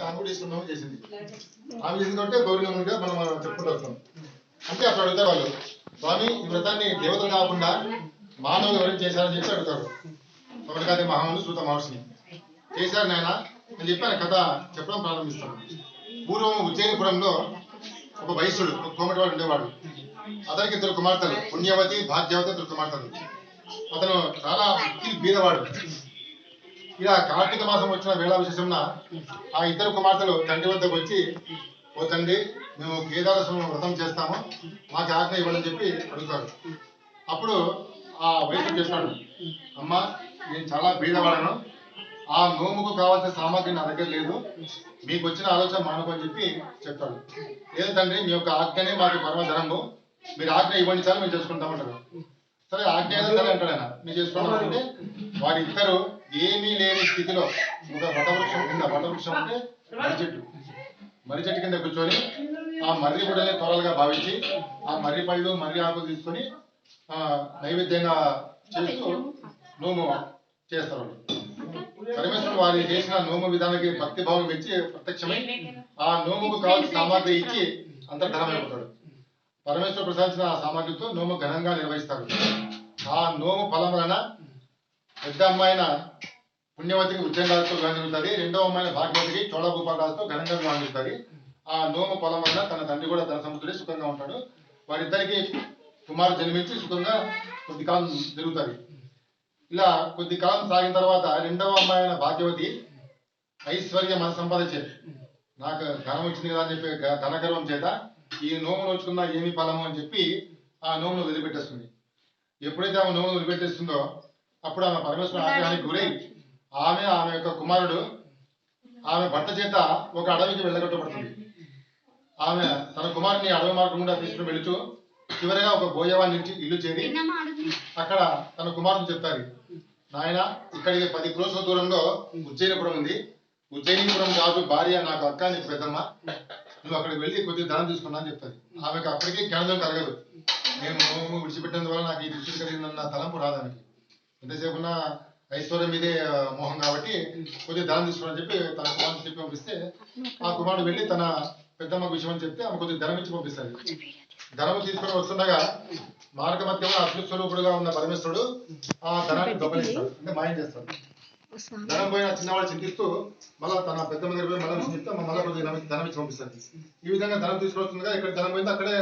ఆమె చేసింది. ఆమె చేసింది కాబట్టి మనం చెప్పుకుంటూ వస్తాం. అంటే అప్పుడు అడుగుతారు వాళ్ళు స్వామి ఈ వ్రతాన్ని దేవతలు కాకుండా మానవులు ఎవరైనా చేశారని చెప్పి అడుగుతారు. ఒకటికాది మహాముని సూత మహర్షిని. చేశారు నాయన అని చెప్పి ఆయన కథ చెప్పడం ప్రారంభిస్తాడు పూర్వం ఉజ్జయినిపురంలో ఒక వయస్సుడు ఒక కోమటివాడు ఉండేవాడు. అతనికి ఇద్దరు కుమార్తెలు పుణ్యవతి భాగ్యవతి ఇద్దరు కుమార్తెలు. అతను చాలా బీదవాడు. ఇలా కార్తీక మాసం వచ్చిన వేళ విశేషంన ఆ ఇద్దరు కుమార్తెలు తండ్రి వద్దకు వచ్చి ఓ తండ్రి మేము కేదారస్వామి వ్రతం చేస్తాము మాకు ఆజ్ఞ ఇవ్వాలని చెప్పి అడుగుతారు. అప్పుడు ఆ వయసు చేస్తాడు అమ్మ నేను చాలా బీదవాడను ఆ నోముకు కావాల్సిన సామాగ్రి నా దగ్గర లేదు మీకు వచ్చిన ఆలోచన మానుకో అని చెప్పి చెప్తాడు. లేదు తండ్రి మీ యొక్క ఆజ్ఞనే మాకు పరమధనము మీరు ఆజ్ఞ ఇవ్వండి చాలు మేము చేసుకుంటామంటారు సరే ఆజ్ఞ సరే అంటాడు ఆయన. మీరు చేసుకుంటామంటే వారిద్దరు ఏమీ లేని స్థితిలో ఒక వటవృక్షం కింద వటవృక్షం అంటే మర్రి చెట్టు. మర్రి చెట్టు కింద కూర్చొని ఆ మర్రి గుడని త్వరలుగా భావించి ఆ మర్రి పళ్ళు మర్రి ఆకులు తీసుకొని ఆ నైవేద్యంగా చేస్తూ నోము చేస్తారు పరమేశ్వరుడు వారి చేసిన నోము విధానానికి భక్తి భావం పెంచి ప్రత్యక్షమై ఆ నోముకు కావాల్సిన సామాగ్రి ఇచ్చి అంతర్ధనమైపోతాడు. పరమేశ్వర ప్రసాదించిన ఆ సామాగ్రితో నోము ఘనంగా నిర్వహిస్తారు. ఆ నోము ఫలం వలన పెద్ద అమ్మాయిన పుణ్యవతికి ఉద్యోగాలతో వివాహం జరుగుతుంది. రెండవ అమ్మాయిన భాగ్యవతికి చోళభూపాలతో ఘనంగా వివాహం ఆ నోము ఫలం వలన తన తండ్రి కూడా తన సముద్రుడే సుఖంగా ఉంటాడు. వారిద్దరికి కుమారు జన్మించి సుఖంగా కొద్ది కాలం జరుగుతుంది. ఇలా కొద్ది కాలం సాగిన తర్వాత రెండవ అమ్మాయి అయిన భాగ్యవతి ఐశ్వర్య మన సంపాదించే నాకు ధనం వచ్చింది కదా అని చెప్పి ధన గర్వం చేత ఈ నోము నోచుకున్నా ఏమి ఫలము అని చెప్పి ఆ నోమును వదిలిపెట్టేస్తుంది. ఎప్పుడైతే ఆమె నోమును వదిలిపెట్టేస్తుందో అప్పుడు ఆమె పరమేశ్వర ఆగ్రహానికి గురై ఆమె ఆమె యొక్క కుమారుడు ఆమె భర్త చేత ఒక అడవికి వెళ్ళగొట్టబడుతుంది. ఆమె తన కుమారుని అడవి మార్గం గుండా తీసుకుని వెళుతూ చివరిగా ఒక బోయవాని నుంచి ఇల్లు చేరి అక్కడ తన కుమారుడు చెప్తారు నాయన ఇక్కడికి పది క్రోసుల దూరంలో ఉజ్జయినిపురం ఉంది. ఉజ్జయినిపురం రాజు భార్య నాకు అక్క నీకు పెద్దమ్మ. నువ్వు అక్కడికి వెళ్ళి కొద్దిగా ధనం తీసుకున్నా అని చెప్తాది. ఆమెకు అప్పటికీ జ్ఞానం కలగదు నేను విడిచిపెట్టినందువల్ల నాకు ఈ దృష్టి కలిగిందన్న తలంపు రాదానికి ఎంతసేపు ఉన్న ఐశ్వర్యం మీదే మోహం కాబట్టి కొద్దిగా ధనం తీసుకోమని చెప్పి తన కుమారుడు చెప్పి పంపిస్తే ఆ కుమారుడు వెళ్ళి తన పెద్దమ్మకు విషయం అని చెప్తే ఆమె కొద్దిగా ధనం ఇచ్చి పంపిస్తుంది. ధనము తీసుకొని వస్తుండగా మార్గ మధ్యంలో అగ్ని స్వరూపుడుగా ఉన్న పరమేశ్వరుడు ఆ ధనాన్ని దొంగలిస్తాడు అంటే మాయం చేస్తాడు. ధనం పోయిన చిన్నవాడు చింతిస్తూ మళ్ళీ తన పెద్ద దగ్గర పోయి మళ్ళీ చింతిస్తే మళ్ళీ కొద్దిగా ధనం ధనం ఇచ్చి పంపిస్తుంది ఈ విధంగా ధనం తీసుకొస్తుండగా ఇక్కడ ధనం పోయింది అక్కడే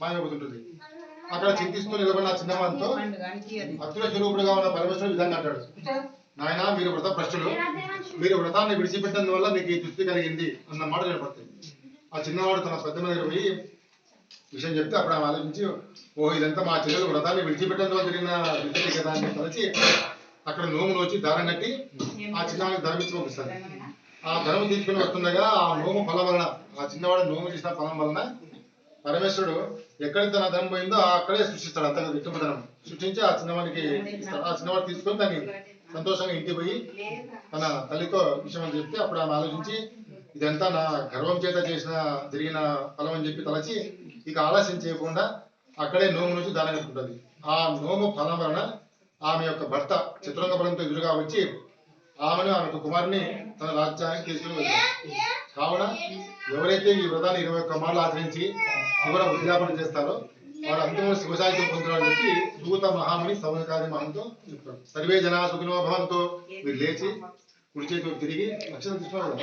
మాయమైపోతుంటుంది. అక్కడ చింతిస్తూ నిలబడిన ఆ చిన్నవాడితో అగ్ని స్వరూపుడుగా ఉన్న పరమేశ్వరుడు విధంగా అంటాడు. నాయన మీరు వ్రత భ్రష్టులు. మీరు వ్రతాన్ని విడిచిపెట్టడం వల్ల మీకు ఈ దృష్టి కలిగింది అన్న మాట వినపడుతుంది. ఆ చిన్నవాడు తన పెద్ద దగ్గర పోయి విషయం చెప్తే అప్పుడు ఆమె ఆలోచించి ఓ ఇదంతా మా చెల్లెలు వ్రతాన్ని విడిచిపెట్టడం వల్ల జరిగిన విద్యతే కదా అని తలచి అక్కడ నోము నోచి దారం కట్టి ఆ చిన్నవాడికి ధనం ఇచ్చి పంపిస్తారు. ఆ ధనం తీసుకుని వస్తుండగా ఆ నోము ఫలం వలన ఆ చిన్నవాడు నోము చేసిన ఫలం వలన పరమేశ్వరుడు ఎక్కడ తన ధనం పోయిందో అక్కడే సృష్టిస్తాడు అంత విష్ణు ధనం సృష్టించి ఆ చిన్నవాడికి ఆ చిన్నవాడు తీసుకొని దాన్ని సంతోషంగా ఇంటికి పోయి తన తల్లితో విషయం అని చెప్తే అప్పుడు ఆమె ఆలోచించి ఇదంతా నా గర్వం చేత చేసిన జరిగిన ఫలం అని చెప్పి తలచి ఇక ఆలస్యం చేయకుండా అక్కడే నోము నుంచి దానం పెట్టుకుంటుంది ఆ నోము ఫలం వలన ఆమె యొక్క భర్త చతురంగ ఎదురుగా వచ్చి ఆమెను ఆమె కుమారుని తన రాజ్యానికి తీసుకుని వచ్చారు కావున ఎవరైతే ఈ వ్రతాన్ని ఇరవై ఒక్క మార్లు ఆచరించి చివర ఉద్యాపన చేస్తారో వాడు అంతిమ శివసాహిత్యం పొందుతారని చెప్పి దూత మహాముని సౌనకాది మహంతో చెప్తారు. సర్వే జనా సుఖినో భవంతో. మీరు లేచి కుడి చేతితో తిరిగి అక్షరం తీసుకోవాలి.